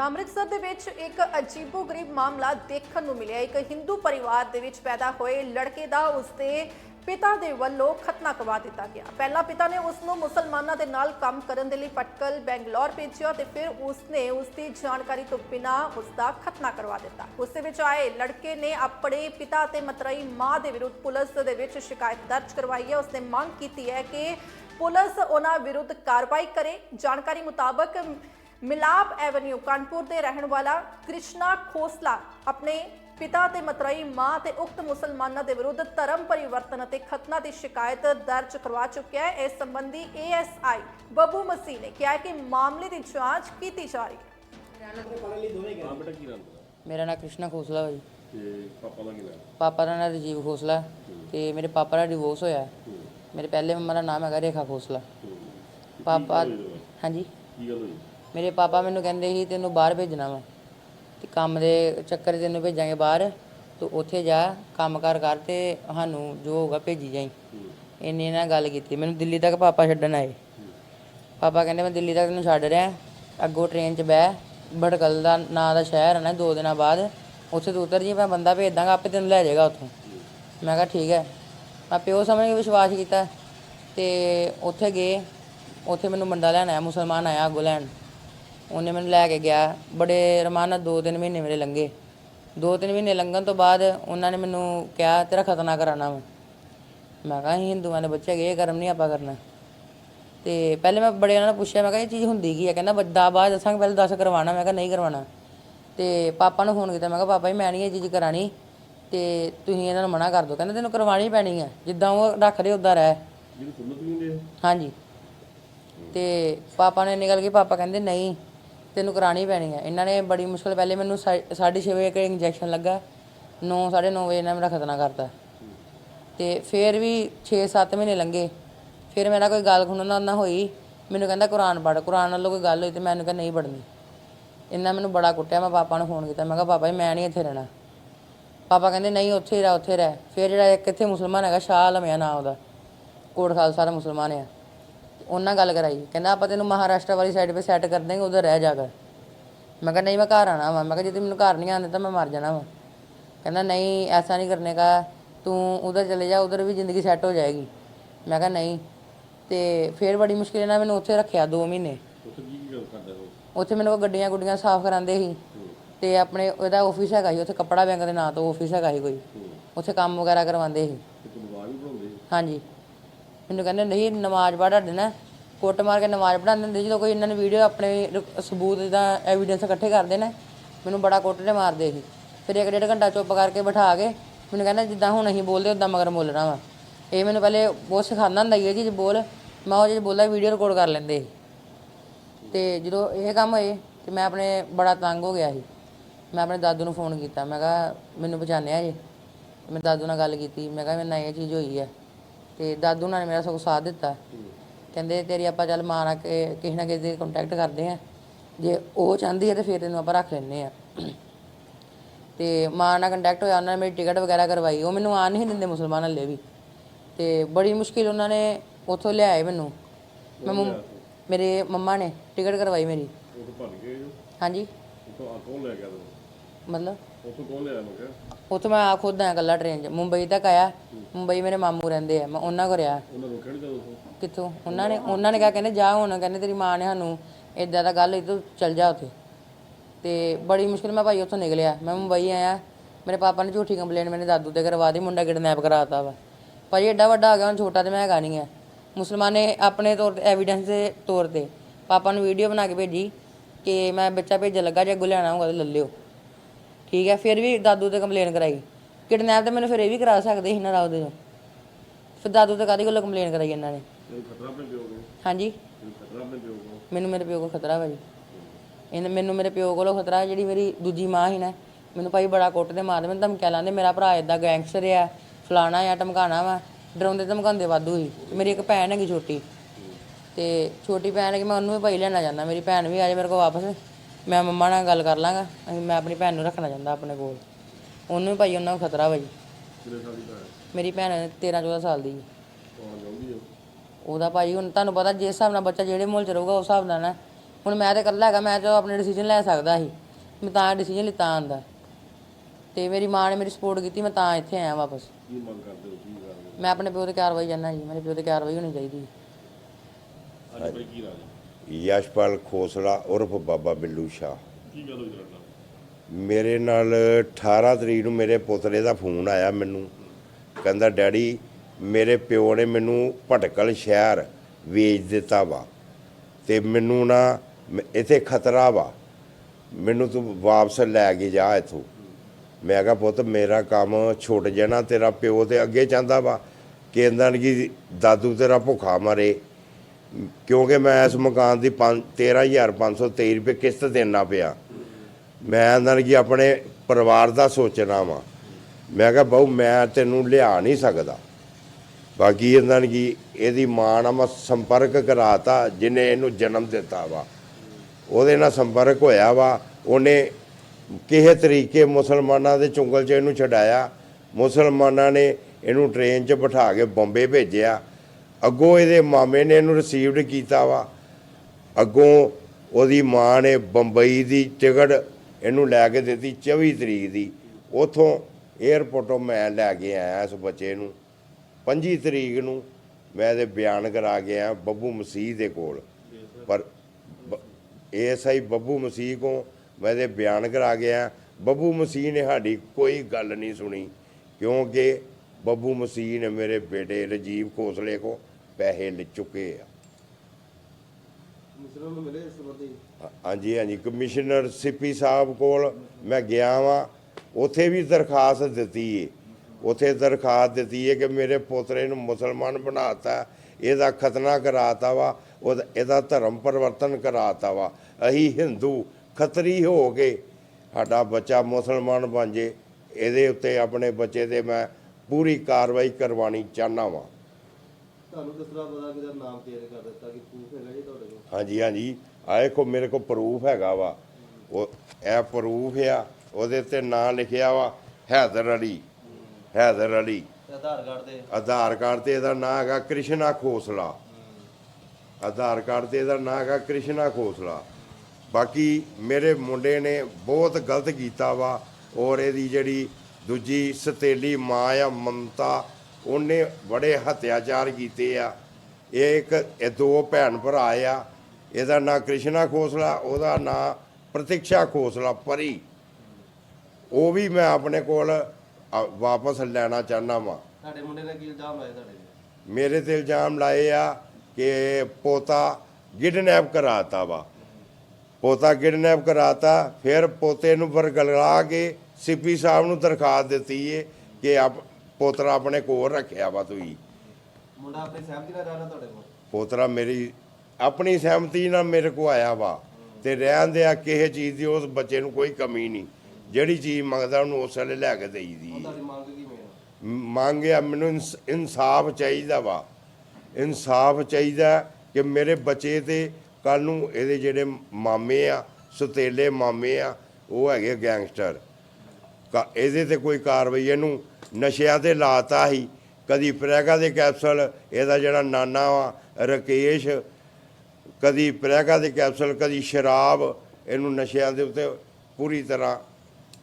ਤਾਂ ਅੰਮ੍ਰਿਤਸਰ ਦੇ ਵਿੱਚ ਇੱਕ ਅਜੀਬੋ-ਗਰੀਬ ਮਾਮਲਾ ਦੇਖਣ ਨੂੰ ਮਿਲਿਆ। ਇੱਕ ਹਿੰਦੂ ਪਰਿਵਾਰ ਦੇ ਵਿੱਚ ਪੈਦਾ ਹੋਏ ਲੜਕੇ ਦਾ ਉਸਦੇ ਪਿਤਾ ਦੇ ਵੱਲੋਂ ਖਤਨਾ ਕਰਵਾ ਦਿੱਤਾ ਗਿਆ। ਪਹਿਲਾਂ ਪਿਤਾ ਨੇ ਉਸ ਨੂੰ ਮੁਸਲਮਾਨਾਂ ਦੇ ਨਾਲ ਕੰਮ ਕਰਨ ਦੇ ਲਈ ਪਟਕਲ, ਬੈਂਗਲੌਰ ਭੇਜਿਆ ਤੇ ਫਿਰ ਉਸਨੇ ਉਸਦੀ ਜਾਣਕਾਰੀ ਤੋਂ ਬਿਨਾਂ ਉਸਦਾ ਖਤਨਾ ਕਰਵਾ ਦਿੱਤਾ। ਉਸ ਦੇ ਵਿੱਚ ਆਏ ਲੜਕੇ ਨੇ ਆਪਣੇ ਪਿਤਾ ਤੇ ਮਤਰਈ ਮਾਂ ਦੇ ਵਿਰੁੱਧ ਪੁਲਿਸ ਦੇ ਵਿੱਚ ਸ਼ਿਕਾਇਤ ਦਰਜ ਕਰਵਾਈ ਹੈ। ਉਸਨੇ ਮੰਗ ਕੀਤੀ ਹੈ ਕਿ ਪੁਲਿਸ ਉਹਨਾਂ ਵਿਰੁੱਧ ਕਾਰਵਾਈ ਕਰੇ। ਜਾਣਕਾਰੀ ਮੁਤਾਬਕ ਮਿਲਾਪ ਐਵਨਿਊ ਕਾਨਪੁਰ ਦੇ ਰਹਿਣ ਵਾਲਾ ਕ੍ਰਿਸ਼ਨਾ ਖੋਸਲਾ ਆਪਣੇ ਪਿਤਾ ਤੇ ਮਤਰਈ ਮਾਂ ਤੇ ਉਕਤ ਮੁਸਲਮਾਨਾਂ ਦੇ ਵਿਰੁੱਧ ਧਰਮ ਪਰਿਵਰਤਨ ਅਤੇ ਖਤਨਾ ਦੀ ਸ਼ਿਕਾਇਤ ਦਰਜ ਕਰਵਾ ਚੁੱਕਿਆ ਹੈ। ਇਸ ਸੰਬੰਧੀ ਏਐਸਆਈ ਬੱਬੂ ਮਸੀਹ ਨੇ ਕਿਹਾ ਕਿ ਮਾਮਲੇ ਦੀ ਜਾਂਚ ਕੀਤੀ ਜਾ ਰਹੀ ਹੈ। ਹਾਂ ਬੇਟਾ ਕੀ ਨਾਮ ਤੇਰਾ ਮੇਰਾ ਨਾਮ ਕ੍ਰਿਸ਼ਨਾ ਖੋਸਲਾ ਵਾ ਜੀ। ਤੇ ਪਾਪਾ ਦਾ ਕੀ ਨਾਮ? ਪਾਪਾ ਦਾ ਨਾਮ ਰਜੀਵ ਖੋਸਲਾ। ਤੇ ਮੇਰੇ ਪਾਪਾ ਦਾ ਡਿਵੋਰਸ ਹੋਇਆ। ਮੇਰੇ ਪਹਿਲੇ ਮੰਮਾ ਦਾ ਨਾਮ ਹੈਗਾ ਰੇਖਾ ਖੋਸਲਾ। ਪਾਪਾ ਹਾਂਜੀ। ਕੀ ਗੱਲ ਹੋਈ? ਮੇਰੇ ਪਾਪਾ ਮੈਨੂੰ ਕਹਿੰਦੇ ਸੀ, ਤੈਨੂੰ ਬਾਹਰ ਭੇਜਣਾ ਵਾ ਤੇ ਕੰਮ ਦੇ ਚੱਕਰ 'ਚ ਤੈਨੂੰ ਭੇਜਾਂਗੇ ਬਾਹਰ। ਤੂੰ ਉੱਥੇ ਜਾ ਕੰਮ ਕਰ ਕਰ ਤੇ ਸਾਨੂੰ ਜੋ ਹੋਊਗਾ ਭੇਜੀ ਜਾਈ। ਇੰਨੀ ਨਾਲ ਗੱਲ ਕੀਤੀ। ਮੈਨੂੰ ਦਿੱਲੀ ਤੱਕ ਪਾਪਾ ਛੱਡਣ ਆਏ। ਪਾਪਾ ਕਹਿੰਦੇ, ਮੈਂ ਦਿੱਲੀ ਤੱਕ ਤੈਨੂੰ ਛੱਡ ਰਿਹਾ। ਅੱਗੋਂ ਟ੍ਰੇਨ 'ਚ ਬਹਿ। ਭੜਕਲ ਦਾ ਨਾਂ ਦਾ ਸ਼ਹਿਰ ਹੈ ਨਾ, ਦੋ ਦਿਨਾਂ ਬਾਅਦ। ਉੱਥੇ ਤੂੰ ਉਤਰ ਜੀ ਮੈਂ ਬੰਦਾ ਭੇਜ ਦਾਂਗਾ, ਆਪੇ ਤੈਨੂੰ ਲੈ ਜਾਏਗਾ ਉੱਥੋਂ। ਮੈਂ ਕਿਹਾ, ਠੀਕ ਹੈ। ਮੈਂ ਪਿਓ ਸਮਝ ਕੇ ਵਿਸ਼ਵਾਸ ਕੀਤਾ ਤੇ ਉੱਥੇ ਗਏ। ਉੱਥੇ ਮੈਨੂੰ ਮੁੰਡਾ ਲੈਣ ਆਇਆ, ਮੁਸਲਮਾਨ ਆਇਆ ਅੱਗੋਂ ਲੈਣ। ਉਹਨੇ ਮੈਨੂੰ ਲੈ ਕੇ ਗਿਆ। ਬੜੇ ਰਮਾਨ ਨਾਲ ਦੋ ਤਿੰਨ ਮਹੀਨੇ ਮੇਰੇ ਲੰਘੇ। ਦੋ ਤਿੰਨ ਮਹੀਨੇ ਲੰਘਣ ਤੋਂ ਬਾਅਦ ਉਹਨਾਂ ਨੇ ਮੈਨੂੰ ਕਿਹਾ ਤੇਰਾ ਖਤਨਾ ਕਰਾਣਾ ਵਾ ਮੈਂ ਕਿਹਾ ਅਸੀਂ ਹਿੰਦੂਆਂ ਦੇ ਬੱਚੇ ਹੈਗੇ ਇਹ ਕਰਮ ਨਹੀਂ ਆਪਾਂ ਕਰਨਾ। ਤੇ ਪਹਿਲੇ ਮੈਂ ਬੜੇ ਉਹਨਾਂ ਨੂੰ ਪੁੱਛਿਆ ਮੈਂ ਕਿਹਾ ਇਹ ਚੀਜ਼ ਹੁੰਦੀ ਕੀ ਹੈ ਕਹਿੰਦਾ ਵੱਡਾ ਬਾਅਦ ਦੱਸਾਂਗੇ ਪਹਿਲੇ ਦੱਸ ਕਰਵਾਉਣਾ। ਮੈਂ ਕਿਹਾ ਨਹੀਂ ਕਰਵਾਉਣਾ। ਤੇ ਪਾਪਾ ਨੂੰ ਫੋਨ ਕੀਤਾ ਮੈਂ ਕਿਹਾ ਪਾਪਾ ਜੀ ਮੈਂ ਨਹੀਂ ਇਹ ਚੀਜ਼ ਕਰਾਣੀ ਤੇ ਤੁਸੀਂ ਇਹਨਾਂ ਨੂੰ ਮਨਾ ਕਰ ਦਿਓ। ਕਹਿੰਦੇ ਤੈਨੂੰ ਕਰਵਾਉਣੀ ਪੈਣੀ ਹੈ ਜਿੱਦਾਂ ਉਹ ਰੱਖਦੇ ਉਦਾਂ ਰਹਿ। ਸੁਣਤ ਹਾਂਜੀ। ਤੇ ਪਾਪਾ ਨੇ ਨਿਕਲ ਕੇ ਪਾਪਾ ਕਹਿੰਦੇ ਨਹੀਂ ਤੈਨੂੰ ਕਰਾਣੀ ਪੈਣੀ ਹੈ ਇਹਨਾਂ ਨੇ ਬੜੀ ਮੁਸ਼ਕਲ, ਪਹਿਲੇ ਮੈਨੂੰ 6:30 ਵਜੇ ਇੱਕ ਇੰਜੈਕਸ਼ਨ ਲੱਗਾ। 9 9:30 ਵਜੇ ਇਹਨਾਂ ਮੇਰਾ ਖਤਨਾ ਕਰਤਾ। ਤੇ ਫਿਰ ਵੀ 6-7 ਮਹੀਨੇ ਲੰਘੇ। ਫਿਰ ਮੇਰਾ ਕੋਈ ਗੱਲ ਸੁਣਨ ਨਾਲ ਨਾ ਹੋਈ। ਮੈਨੂੰ ਕਹਿੰਦਾ, ਕੁਰਾਨ ਪੜ੍ਹ। ਕੁਰਾਨ ਨਾਲੋਂ ਕੋਈ ਗੱਲ ਹੋਈ ਤੇ ਮੈਨੂੰ ਕਹਿੰਦਾ ਨਹੀਂ ਪੜ੍ਹਨੀ। ਇਹਨਾਂ ਮੈਨੂੰ ਬੜਾ ਕੁੱਟਿਆ। ਮੈਂ ਪਾਪਾ ਨੂੰ ਫੋਨ ਕੀਤਾ। ਮੈਂ ਕਿਹਾ, ਪਾਪਾ ਜੀ, ਮੈਂ ਨਹੀਂ ਇੱਥੇ ਰਹਿਣਾ। ਪਾਪਾ ਕਹਿੰਦੇ, ਨਹੀਂ, ਉੱਥੇ ਹੀ ਰਹਿ, ਉੱਥੇ ਰਹਿ। ਫਿਰ ਜਿਹੜਾ ਇੱਕ ਇੱਥੇ ਮੁਸਲਮਾਨ ਹੈਗਾ, ਸ਼ਾਹ ਆਲਮ ਆ ਨਾਂ ਉਹਦਾ। ਕੋਟ ਖਾਲਸਾ ਦਾ ਮੁਸਲਮਾਨ ਆ। ਉਹਨਾਂ ਗੱਲ ਕਰਾਈ। ਕਹਿੰਦਾ ਆਪਾਂ ਤੈਨੂੰ ਮਹਾਰਾਸ਼ਟਰ ਵਾਲੀ ਸਾਈਡ 'ਤੇ ਸੈੱਟ ਕਰ ਦੇਂਗੇ ਉਧਰ ਰਹਿ ਜਾ ਕਰ। ਮੈਂ ਕਿਹਾ ਨਹੀਂ ਮੈਂ ਘਰ ਆਣਾ ਵਾ। ਮੈਂ ਕਿਹਾ ਜੇ ਤੂੰ ਮੈਨੂੰ ਘਰ ਨਹੀਂ ਆਉਂਦੇ ਤਾਂ ਮੈਂ ਮਰ ਜਾਣਾ ਵਾ। ਕਹਿੰਦਾ ਨਹੀਂ ਐਸਾ ਨਹੀਂ ਕਰਨੇ का ਤੂੰ ਉਧਰ ਚਲੇ ਜਾ ਉਧਰ ਵੀ ਜ਼ਿੰਦਗੀ ਸੈੱਟ ਹੋ ਜਾਏਗੀ। ਮੈਂ ਕਿਹਾ ਨਹੀਂ। ਤੇ ਫਿਰ ਬੜੀ ਮੁਸ਼ਕਿਲ ਨਾਲ ਮੈਨੂੰ ਉੱਥੇ ਰੱਖਿਆ 2 ਮਹੀਨੇ। ਉੱਥੇ ਕੀ ਕੀ ਕਰਦਾ ਉਹ ਉੱਥੇ ਮੈਨੂੰ ਉਹ ਗੱਡੀਆਂ ਗੁੱਡੀਆਂ ਸਾਫ਼ ਕਰਾਉਂਦੇ ਸੀ। ਤੇ ਆਪਣੇ ਉਹਦਾ ਆਫਿਸ ਹੈਗਾ ਸੀ ਉੱਥੇ ਕੱਪੜਾ ਬੈਂਕ ਦੇ ਨਾਂ ਤੋਂ ਆਫਿਸ ਹੈਗਾ ਸੀ ਕੋਈ। ਉੱਥੇ ਕੰਮ ਵਗੈਰਾ ਕਰਵਾਉਂਦੇ ਸੀ? ਹਾਂਜੀ। ਮੈਨੂੰ ਕਹਿੰਦੇ ਨਹੀਂ ਨਮਾਜ਼ ਪੜ੍ਹ ਹੱਡੇ ਨਾ ਕੁੱਟ ਮਾਰ ਕੇ ਨਮਾਜ਼ ਪੜ੍ਹਾਉਂਦੇ ਹੁੰਦੇ ਜਦੋਂ ਕੋਈ ਇਹਨਾਂ ਨੇ ਵੀਡੀਓ ਆਪਣੇ ਰ- ਸਬੂਤ ਦਾ ਐਵੀਡੈਂਸ ਇਕੱਠੇ ਕਰਦੇ ਨੇ ਮੈਨੂੰ ਬੜਾ ਕੁੱਟਦੇ ਮਾਰਦੇ ਸੀ। ਫਿਰ ਇੱਕ ਡੇਢ ਘੰਟਾ ਚੁੱਪ ਕਰਕੇ ਬਿਠਾ ਕੇ ਮੈਨੂੰ ਕਹਿੰਦਾ, ਜਿੱਦਾਂ ਹੁਣ ਅਸੀਂ ਬੋਲਦੇ ਉਦਾਂ ਮਗਰ ਬੋਲਣਾ ਵਾ। ਇਹ ਮੈਨੂੰ ਪਹਿਲੇ ਬਹੁਤ ਸਿਖਾਉਂਦਾ ਹੁੰਦਾ ਸੀ, ਇਹ ਚੀਜ਼ ਬੋਲ। ਮੈਂ ਉਹ ਜੇ ਬੋਲਦਾ ਵੀਡੀਓ ਰਿਕਾਰਡ ਕਰ ਲੈਂਦੇ ਸੀ। ਤੇ ਜਦੋਂ ਇਹ ਕੰਮ ਹੋਏ, ਤੇ ਮੈਂ ਆਪਣੇ ਬੜਾ ਤੰਗ ਹੋ ਗਿਆ ਸੀ। ਮੈਂ ਆਪਣੇ ਦਾਦੂ ਨੂੰ ਫੋਨ ਕੀਤਾ, ਮੈਂ ਕਿਹਾ, ਮੈਨੂੰ ਪਛਾਣਿਆ ਜੇ? ਮੈਂ ਦਾਦੂ ਨਾਲ ਗੱਲ ਕੀਤੀ, ਮੈਂ ਕਿਹਾ, ਮੇਰੇ ਨਾਲ ਇਹ ਚੀਜ਼ ਹੋਈ ਹੈ ਤੇ ਦਾਦੂ ਨਾਲ ਮੇਰਾ ਸਗੋਂ ਸਾਥ ਦਿੱਤਾ। ਕਹਿੰਦੇ ਤੇਰੀ ਆਪਾਂ ਚੱਲ ਮਾਂ ਨਾਲ ਕਿ- ਕਿਸੇ ਨਾ ਕਿਸੇ ਦੇ ਕੰਟੈਕਟ ਕਰਦੇ ਆ ਜੇ ਉਹ ਚਾਹੁੰਦੀ ਹੈ ਤੇ ਫਿਰ ਤੈਨੂੰ ਆਪਾਂ ਰੱਖ ਲੈਨੇ ਆ ਤੇ ਮਾਂ ਨਾਲ ਕੰਟੈਕਟ ਹੋਇਆ ਉਹਨਾਂ ਨੇ ਮੇਰੀ ਟਿਕਟ ਵਗੈਰਾ ਕਰਵਾਈ। ਉਹ ਮੈਨੂੰ ਆਣ ਨਹੀਂ ਦਿੰਦੇ ਮੁਸਲਮਾਨ ਹੱਲੇ ਵੀ। ਤੇ ਬੜੀ ਮੁਸ਼ਕਿਲ ਉਹਨਾਂ ਨੇ ਉੱਥੋਂ ਲਿਆਏ ਮੈਨੂੰ। ਮੈਂ ਮੇਰੇ ਮੰਮਾ ਨੇ ਟਿਕਟ ਕਰਵਾਈ ਮੇਰੀ। ਉਹ ਤੋਂ ਭੱਜ ਗਏ ਜੋ? ਹਾਂਜੀ। ਉੱਥੋਂ ਆ ਕੌਣ ਲੈ ਗਿਆ ਮਤਲਬ? ਉੱਥੋਂ ਕੌਣ ਲਿਆ ਮੈਂ ਕਿਹਾ? ਉੱਥੋਂ ਮੈਂ ਆ ਖੁਦ ਆਇਆ ਇਕੱਲਾ ਟ੍ਰੇਨ 'ਚ ਮੁੰਬਈ ਤੱਕ ਆਇਆ। ਮੁੰਬਈ ਮੇਰੇ ਮਾਮੂ ਰਹਿੰਦੇ ਆ ਮੈਂ ਉਹਨਾਂ ਕੋਲ ਰਿਹਾ। ਉਹਨਾਂ ਜਦੋਂ ਕਿੱਥੋਂ? ਉਹਨਾਂ ਨੇ ਉਹਨਾਂ ਨੇ ਕਿਹਾ ਕਹਿੰਦੇ ਜਾ ਹੁਣ ਕਹਿੰਦੇ ਤੇਰੀ ਮਾਂ ਨੇ ਸਾਨੂੰ ਇਦਾਂ ਦਾ ਗੱਲ ਤੂੰ ਚੱਲ ਜਾ ਉੱਥੇ। ਤੇ ਬੜੀ ਮੁਸ਼ਕਿਲ ਮੈਂ ਭਾਈ ਉੱਥੋਂ ਨਿਕਲਿਆ। ਮੈਂ ਮੁੰਬਈ ਆਇਆ। ਮੇਰੇ ਪਾਪਾ ਨੇ ਝੂਠੀ ਕੰਪਲੇਂਟ ਮੇਰੇ ਦਾਦੂ ਤੇ ਕਰਵਾ ਦੀ ਮੁੰਡਾ ਕਿਡਨੈਪ ਕਰਾਤਾ ਵਾ। ਭਾਈ ਐਡਾ ਵੱਡਾ ਆ ਗਿਆ ਹੁਣ ਛੋਟਾ ਤੇ ਮੈਂ ਹੈਗਾ ਨਹੀਂ ਆ। ਮੁਸਲਮਾਨ ਨੇ ਆਪਣੇ ਤੌਰ ਤੇ ਐਵੀਡੈਂਸ ਦੇ ਤੌਰ ਤੇ ਪਾਪਾ ਨੂੰ ਵੀਡੀਓ ਬਣਾ ਕੇ ਭੇਜੀ ਕਿ ਮੈਂ ਬੱਚਾ ਭੇਜਣ ਲੱਗਾ ਜੇ ਅੱਗੋਂ ਲੈਣਾ ਹੋਊਗਾ ਤਾਂ ਲੈ ਲਿਓ। ਠੀਕ ਹੈ ਫਿਰ ਵੀ ਦਾਦੂ ਤੇ ਕੰਪਲੇਨ ਕਰਾਈ। ਕਿਡਨੈਪ ਤੇ ਮੈਨੂੰ ਫਿਰ ਇਹ ਵੀ ਕਰਾ ਸਕਦੇ ਸੀ ਨਾ ਰਾਉ ਦੇ। ਫਿਰ ਦਾਦੂ ਤੇ ਕਾਦੀ ਕੋਲ ਕੰਪਲੇਨ ਕਰਾਈ ਇਹਨਾਂ ਨੇ? ਤੈਨੂੰ ਖਤਰਾ ਆਪਣੇ ਪਿਓ ਕੋਲ। ਹਾਂਜੀ? ਤੈਨੂੰ ਖਤਰਾ ਆਪਣੇ ਪਿਓ ਕੋਲ। ਮੈਨੂੰ ਮੇਰੇ ਪਿਓ ਕੋਲ ਖਤਰਾ ਵਾ ਜੀ ਇਹਨੇ ਮੈਨੂੰ ਮੇਰੇ ਪਿਓ ਕੋਲੋਂ ਖਤਰਾ ਜਿਹੜੀ ਮੇਰੀ ਦੂਜੀ ਮਾਂ ਸੀ ਨਾ ਮੈਨੂੰ ਭਾਈ ਬੜਾ ਕੁੱਟਦੇ ਮਾਰਦੇ ਮੈਨੂੰ ਧਮਕੀਆਂ ਲਾਉਂਦੇ। ਮੇਰਾ ਭਰਾ ਇਦਾਂ ਗੈਂਗਸਟਰ ਆ ਫਲਾਣਾ ਆ ਧਮਕਾਣਾ ਵਾ ਡਰਾਉਂਦੇ ਧਮਕਾਉਂਦੇ ਵਾਧੂ ਸੀ। ਮੇਰੀ ਇੱਕ ਭੈਣ ਹੈਗੀ ਛੋਟੀ। ਤੇ ਛੋਟੀ ਭੈਣ ਹੈਗੀ ਮੈਂ ਉਹਨੂੰ ਵੀ ਭਾਈ ਲੈਣਾ ਚਾਹੁੰਦਾ। ਮੇਰੀ ਭੈਣ ਵੀ ਆ ਜਾਏ ਮੇਰੇ ਕੋਲ ਵਾਪਸ। ਮੈਂ ਮੰਮਾ ਨਾਲ ਗੱਲ ਕਰ ਲਾਂਗਾ ਅਸੀਂ ਮੈਂ ਆਪਣੀ ਭੈਣ ਨੂੰ ਰੱਖਣਾ ਚਾਹੁੰਦਾ ਆਪਣੇ ਕੋਲ। ਉਹਨੂੰ ਵੀ ਭਾਈ ਉਹਨਾਂ ਨੂੰ ਖਤਰਾ ਵਾ ਜੀ। ਕਿੰਨੇ ਸਾਲ ਦੀ ਭੈਣ? ਮੇਰੀ ਭੈਣ 13 14 ਸਾਲ ਦੀ। ਜੀ ਕੌਣ ਜਾਂਦੀ ਹੈ ਉਹਦਾ ਭਾਈ ਹੁਣ ਤੁਹਾਨੂੰ ਪਤਾ ਜਿਸ ਹਿਸਾਬ ਨਾਲ ਬੱਚਾ ਜਿਹੜੇ ਮੁੱਲ ਚ ਰਹੂਗਾ ਉਸ ਹਿਸਾਬ ਨਾਲ ਨਾ। ਹੁਣ ਮੈਂ ਤੇ ਇਕੱਲਾ ਹੈਗਾ ਮੈਂ ਤਾਂ ਆਪਣੇ ਡਿਸੀਜਨ ਲੈ ਸਕਦਾ ਸੀ। ਮੈਂ ਤਾਂ ਡਿਸੀਜਨ ਲਿੱਤਾ ਆਂਦਾ। ਤੇ ਮੇਰੀ ਮਾਂ ਨੇ ਮੇਰੀ ਸਪੋਰਟ ਕੀਤੀ ਮੈਂ ਤਾਂ ਇੱਥੇ ਆਇਆ ਵਾਪਸ। ਕੀ ਮੰਗ ਕਰਦੇ ਹੋ ਕੀ ਕਰਦੇ ਮੈਂ ਆਪਣੇ ਪਿਓ ਤੇ ਕਾਰਵਾਈ ਕਰਨਾ ਜੀ ਮੇਰੇ ਪਿਓ ਤੇ ਕਾਰਵਾਈ ਹੋਣੀ ਚਾਹੀਦੀ। ਅੱਜ ਭਾਈ ਕੀ ਰਾਜ ਹੈ? ਯਸ਼ਪਾਲ ਖੋਸਲਾ ਉਰਫ ਬਾਬਾ ਬਿੱਲੂ ਸ਼ਾਹ। ਕੀ ਗੱਲ ਹੋਈ ਤੁਹਾਡੇ ਨਾਲ? ਮੇਰੇ ਨਾਲ 18 ਤਰੀਕ ਨੂੰ ਮੇਰੇ ਪੁੱਤਰੇ ਦਾ ਫੋਨ ਆਇਆ ਮੈਨੂੰ। ਕਹਿੰਦਾ ਡੈਡੀ ਮੇਰੇ ਪਿਓ ਨੇ ਮੈਨੂੰ ਭਟਕਲ ਸ਼ਹਿਰ ਵੇਚ ਦਿੱਤਾ ਵਾ ਤੇ ਮੈਨੂੰ ਨਾ ਇੱਥੇ ਖਤਰਾ ਵਾ। ਮੈਨੂੰ ਤੂੰ ਵਾਪਸ ਲੈ ਕੇ ਜਾ ਇੱਥੋਂ। ਮੈਂ ਕਿਹਾ ਪੁੱਤ ਮੇਰਾ ਕੰਮ ਛੁੱਟ ਜਾਣਾ ਤੇਰਾ ਪਿਓ ਤੇ ਅੱਗੇ ਚਾਹੁੰਦਾ ਵਾ। ਕਿ ਇਹਨਾਂ ਕਿ ਦਾਦੂ ਤੇਰਾ ਭੁੱਖਾ ਮਰੇ। ਕਿਉਂਕਿ ਮੈਂ ਇਸ ਮਕਾਨ ਦੀ ਪੰਜ- 13523 ਰੁਪਏ ਕਿਸ਼ਤ ਦੇਣਾ ਪਿਆ। ਮੈਂ ਅੰਦਰ ਕਿ ਆਪਣੇ ਪਰਿਵਾਰ ਦਾ ਸੋਚਣਾ ਵਾ। ਮੈਂ ਕਿਹਾ ਬਹੁ ਮੈਂ ਤੈਨੂੰ ਲਿਆ ਨਹੀਂ ਸਕਦਾ। ਬਾਕੀ ਇਹਨਾਂ ਕੀ ਇਹਦੀ ਮਾਂ ਨਾਲ ਮੈਂ ਸੰਪਰਕ ਕਰਾਤਾ, ਜਿਹਨੇ ਇਹਨੂੰ ਜਨਮ ਦਿੱਤਾ ਵਾ। ਉਹਦੇ ਨਾਲ ਸੰਪਰਕ ਹੋਇਆ ਵਾ। ਉਹਨੇ ਕਿਸੇ ਤਰੀਕੇ ਮੁਸਲਮਾਨਾਂ ਦੇ ਚੁੰਗਲ 'ਚ ਇਹਨੂੰ ਛਡਾਇਆ। ਮੁਸਲਮਾਨਾਂ ਨੇ ਇਹਨੂੰ ਟ੍ਰੇਨ 'ਚ ਬਿਠਾ ਕੇ ਬੰਬੇ ਭੇਜਿਆ। ਅੱਗੋਂ ਇਹਦੇ ਮਾਮੇ ਨੇ ਇਹਨੂੰ ਰਿਸੀਵਡ ਕੀਤਾ ਵਾ। ਅੱਗੋਂ ਉਹਦੀ ਮਾਂ ਨੇ ਬੰਬਈ ਦੀ ਟਿਕਟ ਇਹਨੂੰ ਲੈ ਕੇ ਦਿੱਤੀ 24 ਤਰੀਕ ਦੀ। ਉਥੋਂ 에ਅਰਪੋਰਟੋਂ ਮੈਂ ਲੈ ਕੇ ਆਇਆ ਇਸ ਬੱਚੇ ਨੂੰ। 25 ਤਰੀਕ ਨੂੰ ਮੈਂ ਇਹਦੇ ਬਿਆਨ ਕਰਾ ਕੇ ਆਇਆ ਬੱਬੂ ਮਸੀਹ ਦੇ ਕੋਲ। ਪਰ ਏਐਸਆਈ ਬੱਬੂ ਮਸੀਹ ਕੋ ਮੈਂ ਇਹਦੇ ਬਿਆਨ ਕਰਾ ਕੇ ਆਇਆ। ਬੱਬੂ ਮਸੀਹ ਨੇ ਸਾਡੀ ਕੋਈ ਗੱਲ ਨਹੀਂ ਸੁਣੀ। ਕਿਉਂਕਿ ਬੱਬੂ ਮਸੀਹ ਨੇ ਮੇਰੇ ਬੇਟੇ ਰਜੀਵ ਖੋਸਲੇ ਕੋ ਪੈਸੇ ਲੈ ਚੁੱਕੇ ਆ। ਮਿਸਰਾਂ ਨੂੰ ਮਿਲੇ ਇਸ ਸੰਬੰਧੀ ਹਾਂ- ਹਾਂਜੀ ਹਾਂਜੀ। ਕਮਿਸ਼ਨਰ ਸਿੱਪੀ ਸਾਹਿਬ ਕੋਲ ਮੈਂ ਗਿਆ ਵਾਂ। ਉਥੇ ਵੀ ਦਰਖਾਸਤ ਦਿੱਤੀ ਏ। ਉਥੇ ਦਰਖਾਸਤ ਦਿੱਤੀ ਏ ਕਿ ਮੇਰੇ ਪੋਤਰੇ ਨੂੰ ਮੁਸਲਮਾਨ ਬਣਾਤਾ। ਇਹਦਾ ਖਤਨਾ ਕਰਾਤਾ ਵਾ। ਉਹਦਾ- ਇਹਦਾ ਧਰਮ ਪਰਿਵਰਤਨ ਕਰਾਤਾ ਵਾ। ਅਸੀਂ ਹਿੰਦੂ ਖੱਤਰੀ ਹੋ ਕੇ ਸਾਡਾ ਬੱਚਾ ਮੁਸਲਮਾਨ ਬਣ ਜੇ। ਇਹਦੇ ਉੱਤੇ ਆਪਣੇ ਬੱਚੇ ਤੇ ਮੈਂ ਪੂਰੀ ਕਾਰਵਾਈ ਕਰਵਾਣੀ ਚਾਹਨਾ ਵਾਂ। ਤੁਹਾਨੂੰ ਕਿਸ ਤਰ੍ਹਾਂ ਪਤਾ ਕਿ ਦਾ ਨਾਮ ਚੇਂਜ ਕਰ ਦਿੱਤਾ ਕਿ ਪ੍ਰੂਫ ਹੈਗਾ ਜੀ ਤੁਹਾਡੇ ਕੋਲ? ਹਾਂਜੀ ਹਾਂਜੀ। ਆਏ ਕੋ ਮੇਰੇ ਕੋ ਪ੍ਰੂਫ ਹੈਗਾ ਵਾ। ਉਹ ਇਹ ਪ੍ਰੂਫ ਆ ਉਹਦੇ ਤੇ ਨਾਂ ਲਿਖਿਆ ਵਾ ਹੈਦਰ ਅਲੀ। ਹੈਦਰ ਅਲੀ। ਤੇ ਆਧਾਰ ਕਾਰਡ ਤੇ। ਆਧਾਰ ਕਾਰਡ ਤੇ ਇਹਦਾ ਨਾਂ ਹੈਗਾ ਕ੍ਰਿਸ਼ਨਾ ਖੋਸਲਾ। ਆਧਾਰ ਕਾਰਡ ਤੇ ਇਹਦਾ ਨਾਂ ਹੈਗਾ ਕ੍ਰਿਸ਼ਨਾ ਖੋਸਲਾ। ਬਾਕੀ ਮੇਰੇ ਮੁੰਡੇ ਨੇ ਬਹੁਤ ਗਲਤ ਕੀਤਾ ਵਾ ਔਰ ਇਹਦੀ ਜਿਹੜੀ ਦੂਜੀ ਸਤੇਲੀ ਮਾਂ ਆ ਮਮਤਾ ਉਹਨੇ ਬੜੇ ਹੱਤਿਆਚਾਰ ਕੀਤੇ ਆ। ਇਹ ਇੱਕ ਇਹ ਦੋ ਭੈਣ ਭਰਾ ਆ। ਇਹਦਾ ਨਾਂ ਕ੍ਰਿਸ਼ਨਾ ਖੋਸਲਾ ਉਹਦਾ ਨਾਂ ਪ੍ਰਤੀਕਸ਼ਾ ਖੋਸਲਾ ਪਰੀ। ਉਹ ਵੀ ਮੈਂ ਆਪਣੇ ਕੋਲ ਵਾਪਸ ਲੈਣਾ ਚਾਹਨਾ ਵਾਂ। ਤੁਹਾਡੇ ਮੁੰਡੇ ਨੇ ਕੀ ਇਲਜ਼ਾਮ ਲਾਇਆ ਤੁਹਾਡੇ ਤੇ? ਮੇਰੇ ਤੇ ਇਲਜ਼ਾਮ ਲਾਏ ਆ ਕਿ ਪੋਤਾ ਕਿਡਨੈਪ ਕਰਾਤਾ ਵਾ। ਪੋਤਾ ਕਿਡਨੈਪ ਕਰਾਤਾ ਫਿਰ ਪੋਤੇ ਨੂੰ ਵਰਗਲਾ ਕੇ ਸੀਪੀ ਸਾਹਿਬ ਨੂੰ ਦਰਖਾਸਤ ਦਿੱਤੀ ਏ ਕਿ ਆਪ ਪੋਤਰਾ ਆਪਣੇ ਕੋਲ ਰੱਖਿਆ ਵਾ ਤੁਸੀਂ। ਮੁੰਡਾ ਆਪਣੀ ਸਹਿਮਤੀ ਨਾਲ ਰਹਿਣਾ ਤੁਹਾਡੇ ਕੋਲ? ਪੋਤਰਾ ਮੇਰੀ ਆਪਣੀ ਸਹਿਮਤੀ ਨਾਲ ਮੇਰੇ ਕੋ ਆਇਆ ਵਾ ਤੇ ਰਹਿਣ ਦੇ ਆ ਕਿਸੇ ਚੀਜ਼ ਦੀ ਉਸ ਬੱਚੇ ਨੂੰ ਕੋਈ ਕਮੀ ਨਹੀਂ। ਜਿਹੜੀ ਚੀਜ਼ ਮੰਗਦਾ ਉਹਨੂੰ ਉਸ ਵੇਲੇ ਲੈ ਕੇ ਦੇਈਦੀ ਤੁਹਾਡੀ ਮੰਗ ਕੀ ਮੇਨ ਮੰਗਿਆ ਮੈਨੂੰ ਇਨਸ- ਇਨਸਾਫ ਚਾਹੀਦਾ ਵਾ। ਇਨਸਾਫ ਚਾਹੀਦਾ ਕਿ ਮੇਰੇ ਬੱਚੇ ਤੇ ਕੱਲ ਨੂੰ ਇਹਦੇ ਜਿਹੜੇ ਮਾਮੇ ਆ ਸੁਤੇਲੇ ਮਾਮੇ ਆ ਉਹ ਹੈਗੇ ਗੈਂਗਸਟਰ। ਕਾ- ਇਹਦੇ ਤੇ ਕੋਈ ਕਾਰਵਾਈ ਇਹਨੂੰ ਨਸ਼ਿਆਂ ਤੇ ਲਾਤਾ ਸੀ। ਕਦੀ ਪ੍ਰੈਗਾ ਦੇ ਕੈਪਸੂਲ, ਇਹਦਾ ਜਿਹੜਾ ਨਾਨਾ ਵਾ, ਰਕੇਸ਼, ਕਦੀ ਪ੍ਰੈਗਾ ਦੇ ਕੈਪਸੂਲ, ਕਦੀ ਸ਼ਰਾਬ, ਇਹਨੂੰ ਨਸ਼ਿਆਂ ਦੇ ਉੱਤੇ ਪੂਰੀ ਤਰ੍ਹਾਂ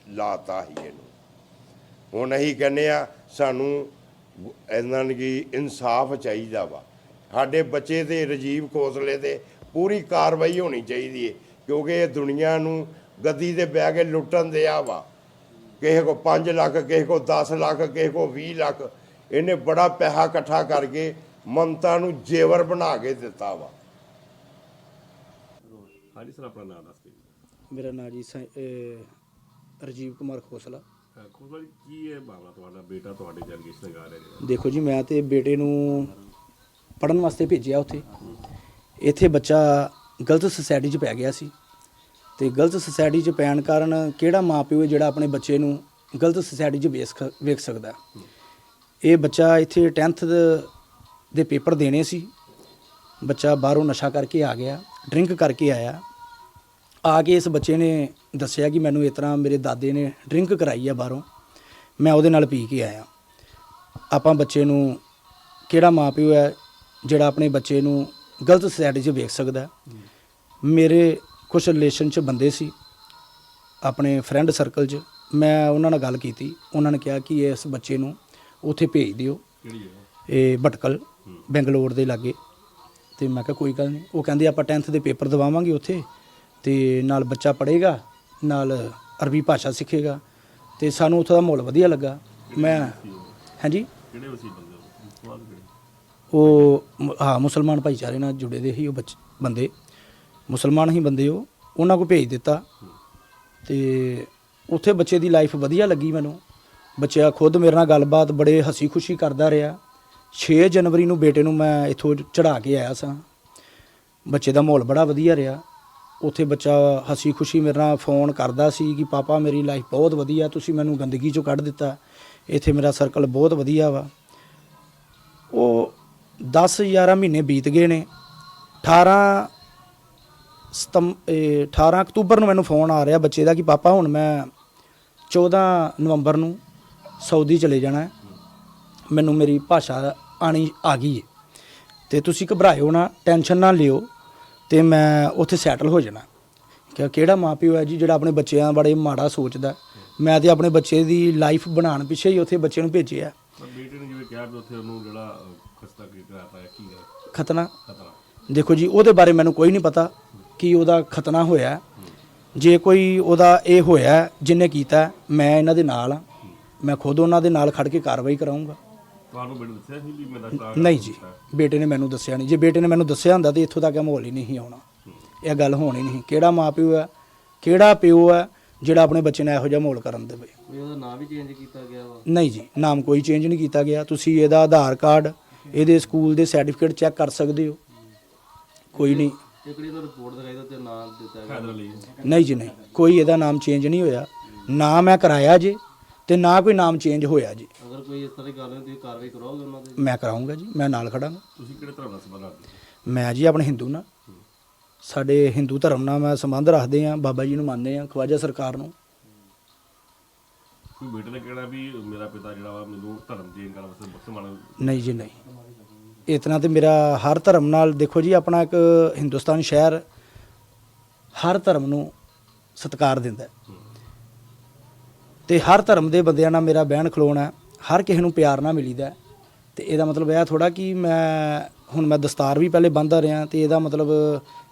ਲਾਤਾ ਹੀ ਇਹਨੂੰ। ਹੁਣ ਅਸੀਂ ਕਹਿੰਦੇ ਆ ਸਾਨੂੰ ਇਹਨਾਂ ਨੂੰ ਕੀ ਇਨਸਾਫ ਚਾਹੀਦਾ ਵਾ। ਸਾਡੇ ਬੱਚੇ ਤੇ ਰਜੀਵ ਖੋਸਲੇ ਤੇ ਪੂਰੀ ਕਾਰਵਾਈ ਹੋਣੀ ਚਾਹੀਦੀ ਹੈ ਕਿਉਂਕਿ ਇਹ ਦੁਨੀਆ ਨੂੰ ਗੱਦੀ ਤੇ ਬਹਿ ਕੇ ਲੁੱਟਣ ਦਿਆ ਵਾ। ਕਿਸੇ ਕੋ 5 ਲੱਖ ਕਿਸੇ ਕੋ 10 ਲੱਖ ਕਿਸੇ ਕੋ 20 ਲੱਖ। ਇਹਨੇ ਬੜਾ ਪੈਸਾ ਇਕੱਠਾ ਕਰਕੇ ਮਮਤਾ ਨੂੰ ਜੇਵਰ ਬਣਾ ਕੇ ਦਿੱਤਾ ਵਾ। ਹਾਂਜੀ ਸਰ ਆਪਣਾ ਨਾਮ ਦੱਸ ਦਿਓ। ਮੇਰਾ ਨਾਂ ਜੀ ਸੰ- ਅਹ ਰਜੀਵ ਕੁਮਾਰ ਖੋਸਲਾ। ਖੁਸ਼ਬਾ ਜੀ ਕੀ ਹੈ ਮਾਮਲਾ ਤੁਹਾਡਾ ਬੇਟਾ ਤੁਹਾਡੇ ਜਰਗੇਸ਼ ਨਗਾਰ ਹੈ? ਜਿਹੜਾ ਦੇਖੋ ਜੀ ਮੈਂ ਤੇ ਬੇਟੇ ਨੂੰ ਪੜਨ ਵਾਸਤੇ ਭੇਜਿਆ ਉੱਥੇ। ਇੱਥੇ ਬੱਚਾ ਗਲਤ ਸੁਸਾਇਟੀ 'ਚ ਪੈ ਗਿਆ ਸੀ। ਤੇ ਗਲਤ ਸੁਸਾਇਟੀ 'ਚ ਪੈਣ ਕਾਰਨ ਕਿਹੜਾ ਮਾਪਿਓ ਹੈ ਜਿਹੜਾ ਆਪਣੇ ਬੱਚੇ ਨੂੰ ਗਲਤ ਸੁਸਾਇਟੀ 'ਚ ਵੇਖ ਵੇਖ ਸਕਦਾ? ਇਹ ਬੱਚਾ ਇੱਥੇ 10th ਦੇ ਪੇਪਰ ਦੇਣੇ ਸੀ। ਬੱਚਾ ਬਾਹਰੋਂ ਨਸ਼ਾ ਕਰਕੇ ਆ ਗਿਆ, ਡਰਿੰਕ ਕਰਕੇ ਆਇਆ। ਆ ਕੇ ਇਸ ਬੱਚੇ ਨੇ ਦੱਸਿਆ ਕਿ ਮੈਨੂੰ ਇਸ ਤਰ੍ਹਾਂ ਮੇਰੇ ਦਾਦੇ ਨੇ ਡਰਿੰਕ ਕਰਾਈ ਆ ਬਾਹਰੋਂ। ਮੈਂ ਉਹਦੇ ਨਾਲ ਪੀ ਕੇ ਆਇਆ। ਆਪਾਂ ਬੱਚੇ ਨੂੰ ਕਿਹੜਾ ਮਾਪਿਓ ਹੈ ਜਿਹੜਾ ਆਪਣੇ ਬੱਚੇ ਨੂੰ ਗਲਤ ਸੁਸਾਇਟੀ 'ਚ ਵੇਖ ਸਕਦਾ? ਮੇਰੇ ਕੁਝ ਰਿਲੇਸ਼ਨ ਚ ਬੰਦੇ ਸੀ ਆਪਣੇ ਫਰੈਂਡ ਸਰਕਲ 'ਚ। ਮੈਂ ਉਹਨਾਂ ਨਾਲ ਗੱਲ ਕੀਤੀ। ਉਹਨਾਂ ਨੇ ਕਿਹਾ ਕਿ ਇਸ ਬੱਚੇ ਨੂੰ ਉੱਥੇ ਭੇਜ ਦਿਓ। ਇਹ ਭਟਕਲ ਬੈਂਗਲੌਰ ਦੇ ਲਾਗੇ। ਤੇ ਮੈਂ ਕਿਹਾ ਕੋਈ ਗੱਲ ਨਹੀਂ। ਉਹ ਕਹਿੰਦੇ ਆਪਾਂ 10th ਦੇ ਪੇਪਰ ਦਵਾਵਾਂਗੇ ਉੱਥੇ। ਤੇ ਨਾਲ ਬੱਚਾ ਪੜ੍ਹੇਗਾ ਨਾਲ ਅਰਬੀ ਭਾਸ਼ਾ ਸਿੱਖੇਗਾ। ਤੇ ਸਾਨੂੰ ਉੱਥੋਂ ਦਾ ਮਾਹੌਲ ਵਧੀਆ ਲੱਗਾ। ਮੈਂ ਹਾਂਜੀ? ਕਿਹੜੇ ਵਸੀ ਬੰਦੇ ਉਹ ਹਾਂ ਮੁਸਲਮਾਨ ਭਾਈਚਾਰੇ ਨਾਲ ਜੁੜੇ ਦੇ ਸੀ ਉਹ ਬੱਚ ਬੰਦੇ। ਮੁਸਲਮਾਨ ਹੀ ਬੰਦੇ ਉਹ, ਉਹਨਾਂ ਕੋ ਭੇਜ ਦਿੱਤਾ। ਤੇ ਉੱਥੇ ਬੱਚੇ ਦੀ ਲਾਈਫ ਵਧੀਆ ਲੱਗੀ ਮੈਨੂੰ। ਬੱਚਾ ਖੁਦ ਮੇਰੇ ਨਾਲ ਗੱਲਬਾਤ ਬੜੇ ਹਸੀ ਖੁਸ਼ੀ ਕਰਦਾ ਰਿਹਾ। 6 ਜਨਵਰੀ ਨੂੰ ਬੇਟੇ ਨੂੰ ਮੈਂ ਇੱਥੋਂ ਚੜਾ ਕੇ ਆਇਆ ਸਾਂ। ਬੱਚੇ ਦਾ ਮਾਹੌਲ ਬੜਾ ਵਧੀਆ ਰਿਹਾ। ਉੱਥੇ ਬੱਚਾ ਹਸੀ ਖੁਸ਼ੀ ਮੇਰੇ ਨਾਲ ਫੋਨ ਕਰਦਾ ਸੀ ਕਿ, ਪਾਪਾ, ਮੇਰੀ ਲਾਈਫ ਬਹੁਤ ਵਧੀਆ, ਤੁਸੀਂ ਮੈਨੂੰ ਗੰਦਗੀ ਚੋਂ ਕੱਢ ਦਿੱਤਾ। ਇੱਥੇ ਮੇਰਾ ਸਰਕਲ ਬਹੁਤ ਵਧੀਆ ਵਾ। ਉਹ 10 11 ਮਹੀਨੇ ਬੀਤ ਗਏ ਨੇ। 18 ਇਹ 18 ਅਕਤੂਬਰ ਨੂੰ ਮੈਨੂੰ ਫੋਨ ਆ ਰਿਹਾ ਬੱਚੇ ਦਾ ਕਿ ਪਾਪਾ ਹੁਣ ਮੈਂ 14 ਨਵੰਬਰ ਨੂੰ ਸਾਊਦੀ ਚਲੇ ਜਾਣਾ ਹੈ। ਮੈਨੂੰ ਮੇਰੀ ਭਾਸ਼ਾ ਆਣੀ ਆ ਗਈ ਹੈ ਤੇ ਤੁਸੀਂ ਘਬਰਾਇਓ ਨਾ ਟੈਨਸ਼ਨ ਨਾ ਲਿਓ ਤੇ ਮੈਂ ਉੱਥੇ ਸੈਟਲ ਹੋ ਜਾਣਾ। ਕਿ ਕਿਹੜਾ ਮਾਪਿਓ ਹੈ ਜੀ ਜਿਹੜਾ ਆਪਣੇ ਬੱਚਿਆਂ ਬਾਰੇ ਮਾੜਾ ਸੋਚਦਾ ਮੈਂ ਤੇ ਆਪਣੇ ਬੱਚੇ ਦੀ ਲਾਈਫ ਬਣਾਉਣ ਪਿੱਛੇ ਹੀ ਉੱਥੇ ਬੱਚੇ ਨੂੰ ਭੇਜਿਆ ਬੇਟੇ ਨੇ ਜਿਵੇਂ ਕਿਹਾ ਉੱਥੇ ਉਹਨੂੰ ਜਿਹੜਾ ਖਸਤਾ ਕੀ ਕਰਾਤਾ ਹੈ ਕੀ ਹੈ? ਖਤਨਾ। ਦੇਖੋ ਜੀ ਉਹਦੇ ਬਾਰੇ ਮੈਨੂੰ ਕੋਈ ਨਹੀਂ ਪਤਾ। ਕਿ ਉਹਦਾ ਖਤਨਾ ਹੋਇਆ। ਜੇ ਕੋਈ ਉਹਦਾ ਇਹ ਹੋਇਆ ਹੈ, ਜਿਹਨੇ ਕੀਤਾ ਮੈਂ ਇਹਨਾਂ ਦੇ ਨਾਲ ਹਾਂ ਮੈਂ ਖੁਦ ਉਹਨਾਂ ਦੇ ਨਾਲ ਖੜ ਕੇ ਕਾਰਵਾਈ ਕਰਾਉਂਗਾ ਤੁਹਾਨੂੰ ਬੇਟੇ ਦੱਸਿਆ ਸੀ ਵੀ ਮੇਰਾ ਸਟਾਰ ਨਹੀਂ ਜੀ। ਬੇਟੇ ਨੇ ਮੈਨੂੰ ਦੱਸਿਆ ਨਹੀਂ। ਜੇ ਬੇਟੇ ਨੇ ਮੈਨੂੰ ਦੱਸਿਆ ਹੁੰਦਾ ਤੇ ਇੱਥੋਂ ਤੱਕ ਇਹ ਮਾਹੌਲ ਹੀ ਨਹੀਂ ਆਉਣਾ। ਇਹ ਗੱਲ ਹੋਣੀ ਨਹੀਂ। ਕਿਹੜਾ ਮਾਪਿਓ ਹੈ ਕਿਹੜਾ ਪਿਓ ਹੈ ਜਿਹੜਾ ਆਪਣੇ ਬੱਚੇ ਨਾਲ ਇਹੋ ਜਿਹਾ ਮਾਹੌਲ ਕਰਨ ਦੇਵੇ? ਵੀ ਉਹਦਾ ਨਾਮ ਵੀ ਚੇਂਜ ਕੀਤਾ ਗਿਆ ਵਾ। ਨਹੀਂ ਜੀ। ਨਾਮ ਕੋਈ ਚੇਂਜ ਨਹੀਂ ਕੀਤਾ ਗਿਆ। ਤੁਸੀਂ ਇਹਦਾ ਆਧਾਰ ਕਾਰਡ ਇਹਦੇ ਸਕੂਲ ਦੇ ਸਰਟੀਫਿਕੇਟ ਚੈੱਕ ਕਰ ਸਕਦੇ ਹੋ। ਕੋਈ ਨਹੀਂ। ਇੱਕ ਜਿਹੜੀ ਤੁਹਾਨੂੰ ਰਿਪੋਰਟ ਦਿਖਾਈ ਤਾਂ ਤੇ ਨਾਮ ਦਿੱਤਾ ਗਿਆ? ਹੈਦਰ ਲਈ ਨਹੀਂ ਜੀ ਨਹੀਂ। ਕੋਈ ਇਹਦਾ ਨਾਮ ਚੇਂਜ ਨਹੀਂ ਹੋਇਆ। ਨਾ ਮੈਂ ਕਰਾਇਆ ਜੀ ਤੇ ਨਾ ਕੋਈ ਨਾਮ ਚੇਂਜ ਹੋਇਆ ਜੀ। ਅਗਰ ਕੋਈ ਇਸ ਤਰ੍ਹਾਂ ਦੀ ਗੱਲ ਹੋਈ ਤੁਸੀਂ ਕਾਰਵਾਈ ਕਰੋਗੇ ਉਹਨਾਂ ਤੇ? ਮੈਂ ਕਰਾਉਂਗਾ ਜੀ ਮੈਂ ਨਾਲ ਖੜਾਂਗਾ। ਤੁਸੀਂ ਕਿਹੜੇ ਧਰਮ ਨਾਲ ਸੰਬੰਧ ਰੱਖਦੇ ਹੋ? ਮੈਂ ਜੀ ਆਪਣੇ ਹਿੰਦੂ ਨਾਲ। ਸਾਡੇ ਹਿੰਦੂ ਧਰਮ ਨਾਲ ਮੈਂ ਸੰਬੰਧ ਰੱਖਦੇ ਆ ਬਾਬਾ ਜੀ ਨੂੰ ਮੰਨਦੇ ਆ ਖਵਾਜਾ ਸਰਕਾਰ ਨੂੰ। ਕੋਈ ਬੇਟੇ ਨੇ ਕਿਹੜਾ ਵੀ ਮੇਰਾ ਪਿਤਾ ਜਿਹੜਾ ਵਾ ਮੈਨੂੰ ਧਰਮ ਚੇਂਜ ਕਰਨ ਵਾਸਤੇ ਮੁਸਲਮਾਨ ਨਹੀਂ ਜੀ ਨਹੀਂ। ਇਤਨਾ ਤੇ ਮੇਰਾ ਹਰ ਧਰਮ ਨਾਲ ਦੇਖੋ ਜੀ, ਆਪਣਾ ਇੱਕ ਹਿੰਦੁਸਤਾਨ ਸ਼ਹਿਰ ਹਰ ਧਰਮ ਨੂੰ ਸਤਿਕਾਰ ਦਿੰਦਾ ਹੈ। ਤੇ ਹਰ ਧਰਮ ਦੇ ਬੰਦਿਆਂ ਨਾਲ ਮੇਰਾ ਬਹਿਣ ਖਲੋਣਾ ਹਰ ਕਿਸੇ ਨੂੰ ਪਿਆਰ ਨਾਲ ਮਿਲੀਦਾ ਹੈ। ਤੇ ਇਹਦਾ ਮਤਲਬ ਇਹ ਥੋੜਾ ਕਿ ਮੈਂ ਹੁਣ ਮੈਂ ਦਸਤਾਰ ਵੀ ਪਹਿਲੇ ਬੰਨ੍ਹਦਾ ਰਿਹਾ ਤੇ ਇਹਦਾ ਮਤਲਬ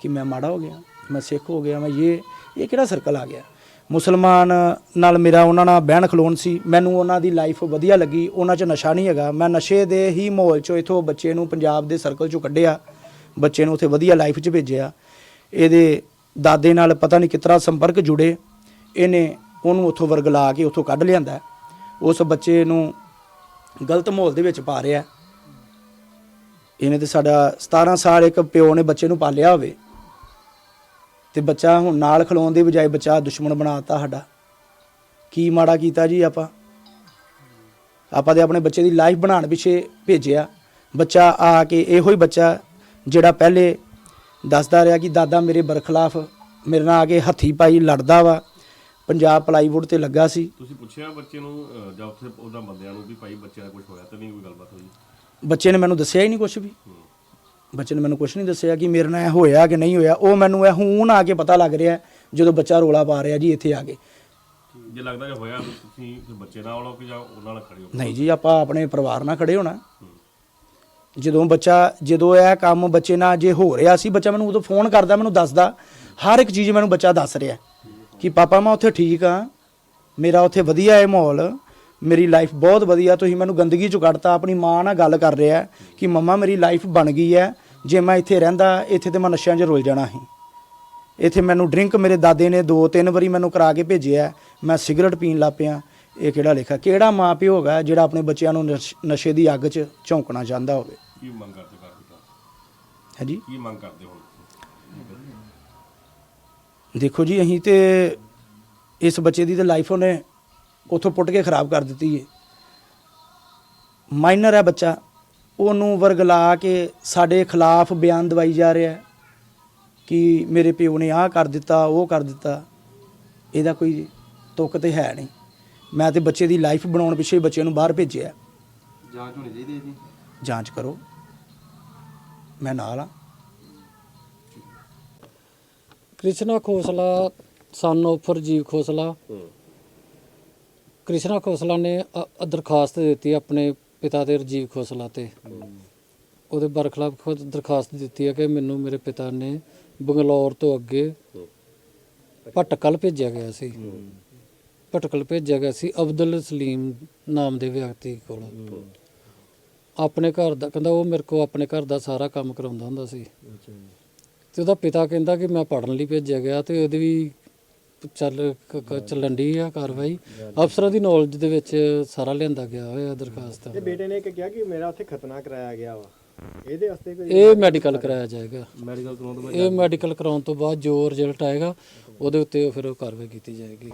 ਕਿ ਮੈਂ ਮਾੜਾ ਹੋ ਗਿਆ, ਮੈਂ ਸਿੱਖ ਹੋ ਗਿਆ, ਮੈਂ ਇਹ ਇਹ ਕਿਹੜਾ ਸਰਕਲ ਆ ਗਿਆ ਮੁਸਲਮਾਨ ਨਾਲ ਮੇਰਾ ਉਹਨਾਂ ਨਾਲ ਬਹਿਣ ਖਲੋਣ ਸੀ। ਮੈਨੂੰ ਉਹਨਾਂ ਦੀ ਲਾਈਫ ਵਧੀਆ ਲੱਗੀ। ਉਹਨਾਂ 'ਚ ਨਸ਼ਾ ਨਹੀਂ ਹੈਗਾ। ਮੈਂ ਨਸ਼ੇ ਦੇ ਹੀ ਮਾਹੌਲ 'ਚੋਂ ਇਥੋਂ ਬੱਚੇ ਨੂੰ ਪੰਜਾਬ ਦੇ ਸਰਕਲ 'ਚੋਂ ਕੱਢਿਆ। ਬੱਚੇ ਨੂੰ ਉੱਥੇ ਵਧੀਆ ਲਾਈਫ 'ਚ ਭੇਜਿਆ। ਇਹਦੇ ਦਾਦੇ ਨਾਲ ਪਤਾ ਨਹੀਂ ਕਿਤਰਾ ਸੰਪਰਕ ਜੁੜੇ। ਇਹਨੇ ਉਹਨੂੰ ਉੱਥੋਂ ਵਰਗਲਾ ਕੇ ਉੱਥੋਂ ਕੱਢ ਲਿਆਂਦਾ ਉਸ ਬੱਚੇ ਨੂੰ ਗਲਤ ਮਾਹੌਲ ਦੇ ਵਿੱਚ ਪਾ ਰਿਹਾ ਇਹਨੇ ਤੇ ਸਾਡਾ 17 ਸਾਲ ਇੱਕ ਪਿਓ ਨੇ ਬੱਚੇ ਨੂੰ ਪਾਲਿਆ ਹੋਵੇ। ਤੇ ਬੱਚਾ ਹੁਣ ਨਾਲ ਖਲੋਣ ਦੀ ਬਜਾਏ ਬੱਚਾ ਦੁਸ਼ਮਣ ਬਣਾਤਾ ਸਾਡਾ। ਕੀ ਮਾੜਾ ਕੀਤਾ ਜੀ ਆਪਾਂ? ਆਪਾਂ ਤੇ ਆਪਣੇ ਬੱਚੇ ਦੀ ਲਾਈਫ ਬਣਾਉਣ ਪਿੱਛੇ ਭੇਜਿਆ। ਬੱਚਾ ਆ ਕੇ ਇਹੋ ਹੀ ਬੱਚਾ ਜਿਹੜਾ ਪਹਿਲੇ ਦੱਸਦਾ ਰਿਹਾ ਕਿ ਦਾਦਾ ਮੇਰੇ ਬਰਖਲਾਫ ਮੇਰੇ ਨਾਲ ਆ ਕੇ ਹੱਥੀ ਪਾਈ ਲੜਦਾ ਵਾ। ਪੰਜਾਬ ਪਲਾਈਵੁੱਡ ਤੇ ਲੱਗਾ ਸੀ। ਤੁਸੀਂ ਪੁੱਛਿਆ ਬੱਚੇ ਨੂੰ ਜਾਂ ਉੱਥੇ ਉਹਦਾ ਬੰਦਿਆਂ ਨੂੰ ਵੀ ਭਾਈ ਬੱਚੇ ਦਾ ਕੁਝ ਹੋਇਆ ਤਾਂ ਨਹੀਂ ਕੋਈ ਗੱਲਬਾਤ ਹੋਈ? ਬੱਚੇ ਨੇ ਮੈਨੂੰ ਦੱਸਿਆ ਹੀ ਨਹੀਂ ਕੁਝ ਵੀ। ਬੱਚੇ ਨੇ ਮੈਨੂੰ ਕੁਝ ਨਹੀਂ ਦੱਸਿਆ ਕਿ ਮੇਰੇ ਨਾਲ ਇਹ ਹੋਇਆ ਕਿ ਨਹੀਂ ਹੋਇਆ। ਉਹ ਮੈਨੂੰ ਇਹ ਹੁਣ ਆ ਕੇ ਪਤਾ ਲੱਗ ਰਿਹਾ ਜਦੋਂ ਬੱਚਾ ਰੋਲਾ ਪਾ ਰਿਹਾ ਜੀ ਇੱਥੇ ਆ ਕੇ। ਜੇ ਲੱਗਦਾ ਕਿ ਹੋਇਆ ਤੁਸੀਂ ਫਿਰ ਬੱਚੇ ਨਾਲ ਆਉਣਾ ਕਿ ਜਾਂ ਉਹਨਾਂ ਨਾਲ ਖੜੇ ਹੋ? ਨਹੀਂ ਜੀ ਆਪਾਂ ਆਪਣੇ ਪਰਿਵਾਰ ਨਾਲ ਖੜੇ ਹੋਣਾ। ਜਦੋਂ ਬੱਚਾ ਜਦੋਂ ਇਹ ਕੰਮ ਬੱਚੇ ਨਾਲ ਜੇ ਹੋ ਰਿਹਾ ਸੀ ਬੱਚਾ ਮੈਨੂੰ ਉਦੋਂ ਫੋਨ ਕਰਦਾ ਮੈਨੂੰ ਦੱਸਦਾ। ਹਰ ਇੱਕ ਚੀਜ਼ ਮੈਨੂੰ ਬੱਚਾ ਦੱਸ ਰਿਹਾ ਕਿ ਪਾਪਾ ਮੈਂ ਉੱਥੇ ਠੀਕ ਆ ਮੇਰਾ ਉੱਥੇ ਵਧੀਆ ਹੈ ਮਾਹੌਲ। ਮੇਰੀ ਲਾਈਫ ਬਹੁਤ ਵਧੀਆ। ਤੁਸੀਂ ਮੈਨੂੰ ਗੰਦਗੀ ਚੋਂ ਕੱਢਤਾ। ਆਪਣੀ ਮਾਂ ਨਾਲ ਗੱਲ ਕਰ ਰਿਹਾ ਕਿ ਮੰਮਾ ਮੇਰੀ ਲਾਈਫ ਬਣ ਗਈ ਹੈ। ਜੇ ਮੈਂ ਇੱਥੇ ਰਹਿੰਦਾ ਇੱਥੇ ਤੇ ਮੈਂ ਨਸ਼ਿਆਂ 'ਚ ਰੁੱਲ ਜਾਣਾ ਸੀ। ਇੱਥੇ ਮੈਨੂੰ ਡਰਿੰਕ ਮੇਰੇ ਦਾਦੇ ਨੇ ਦੋ ਤਿੰਨ ਵਾਰੀ ਮੈਨੂੰ ਕਰਾ ਕੇ ਭੇਜਿਆ। ਮੈਂ ਸਿਗਰਟ ਪੀਣ ਲੱਗ ਪਿਆ। ਇਹ ਕਿਹੜਾ ਲੇਖਾ? ਕਿਹੜਾ ਮਾਂ ਪਿਓ ਹੋਗਾ ਜਿਹੜਾ ਆਪਣੇ ਬੱਚਿਆਂ ਨੂੰ ਨਸ਼- ਦੀ ਅੱਗ 'ਚ ਝੌਂਕਣਾ ਚਾਹੁੰਦਾ ਹੋਵੇ? ਕੀ ਮੰਗ ਕਰਦੇ ਘਰ ਦੇ ਹੈ ਜੀ ਕੀ ਮੰਗ ਕਰਦੇ ਹੁਣ ਦੇਖੋ ਜੀ ਅਸੀਂ ਤੇ ਇਸ ਬੱਚੇ ਦੀ ਤੇ ਲਾਈਫ ਉਹਨੇ ਉਥੋਂ ਪੁੱਟ ਕੇ ਖਰਾਬ ਕਰ ਦਿੱਤੀ ਹੈ ਮਾਈਨਰ ਹੈ ਬੱਚਾ। ਉਹਨੂੰ ਵਰਗਲਾ ਕੇ ਸਾਡੇ ਖਿਲਾਫ ਬਿਆਨ ਦਵਾਈ ਜਾ ਰਿਹਾ ਹੈ ਕਿ ਮੇਰੇ ਪਿਓ ਨੇ ਆਹ ਕਰ ਦਿੱਤਾ ਉਹ ਕਰ ਦਿੱਤਾ। ਇਹਦਾ ਕੋਈ ਤੁੱਕ ਤੇ ਹੈ ਨਹੀਂ। ਮੈਂ ਤੇ ਬੱਚੇ ਦੀ ਲਾਈਫ ਬਣਾਉਣ ਪਿੱਛੇ ਬੱਚੇ ਨੂੰ ਬਾਹਰ ਭੇਜਿਆ। ਜਾਂਚ ਹੋਣੀ ਚਾਹੀਦੀ ਹੈ ਜੀ? ਜਾਂਚ ਕਰੋ। ਮੈਂ ਨਾਲ ਆ ਕ੍ਰਿਸ਼ਨਾ ਖੋਸਲਾ ਸਨ of ਰਜੀਵ ਖੋਸਲਾ। ਕ੍ਰਿਸ਼ਨਾ ਖੋਸਲਾ ਨੇ ਅ- ਅ- ਦਰਖਾਸਤ ਦਿੱਤੀ ਆਪਣੇ ਪਿਤਾ ਦੇ ਰਜੀਵ ਖੋਸਲਾ ਤੇ। ਉਹਦੇ ਬਰਖਲਾਫ ਖੁਦ ਦਰਖਾਸਤ ਦਿੱਤੀ ਹੈ ਕਿ ਮੈਨੂੰ ਮੇਰੇ ਪਿਤਾ ਨੇ ਬੰਗਲੌਰ ਤੋਂ ਅੱਗੇ ਭਟਕਲ ਭੇਜਿਆ ਗਿਆ ਸੀ। ਭਟਕਲ ਭੇਜਿਆ ਗਿਆ ਸੀ ਅਬਦੁਲ ਸਲੀਮ ਨਾਮ ਦੇ ਵਿਅਕਤੀ ਕੋਲ। ਆਪਣੇ ਘਰ ਦਾ ਕਹਿੰਦਾ ਉਹ ਮੇਰੇ ਕੋਲ ਆਪਣੇ ਘਰ ਦਾ ਸਾਰਾ ਕੰਮ ਕਰਾਉਂਦਾ ਹੁੰਦਾ ਸੀ। ਤੇ ਉਹਦਾ ਪਿਤਾ ਕਹਿੰਦਾ ਕਿ ਮੈਂ ਪੜਨ ਲਈ ਭੇਜਿਆ ਗਿਆ ਤੇ ਉਹਦੀ ਵੀ ਚੱਲ ਕ- ਕ- ਚੱਲਣ ਦੀ ਆ ਕਾਰਵਾਈ। ਅਫਸਰਾਂ ਦੀ ਨੌਲੇਜ ਦੇ ਵਿੱਚ ਸਾਰਾ ਲਿਆਂਦਾ ਗਿਆ ਹੋਇਆ ਦਰਖਾਸਤ। ਤੇ ਬੇਟੇ ਨੇ ਇੱਕ ਕਿਹਾ ਕਿ ਮੇਰਾ ਉੱਥੇ ਖਤਨਾ ਕਰਾਇਆ ਗਿਆ ਵਾ। ਇਹਦੇ ਵਾਸਤੇ ਕੋਈ ਇਹ ਮੈਡੀਕਲ ਕਰਾਇਆ ਜਾਏਗਾ। ਮੈਡੀਕਲ ਕਰਾਉਣ ਤੋਂ ਬਾਅਦ ਇਹ ਮੈਡੀਕਲ ਕਰਾਉਣ ਤੋਂ ਬਾਅਦ ਜੋ ਰਿਜ਼ਲਟ ਆਏਗਾ ਉਹਦੇ ਉੱਤੇ ਫਿਰ ਉਹ ਕਾਰਵਾਈ ਕੀਤੀ ਜਾਏਗੀ।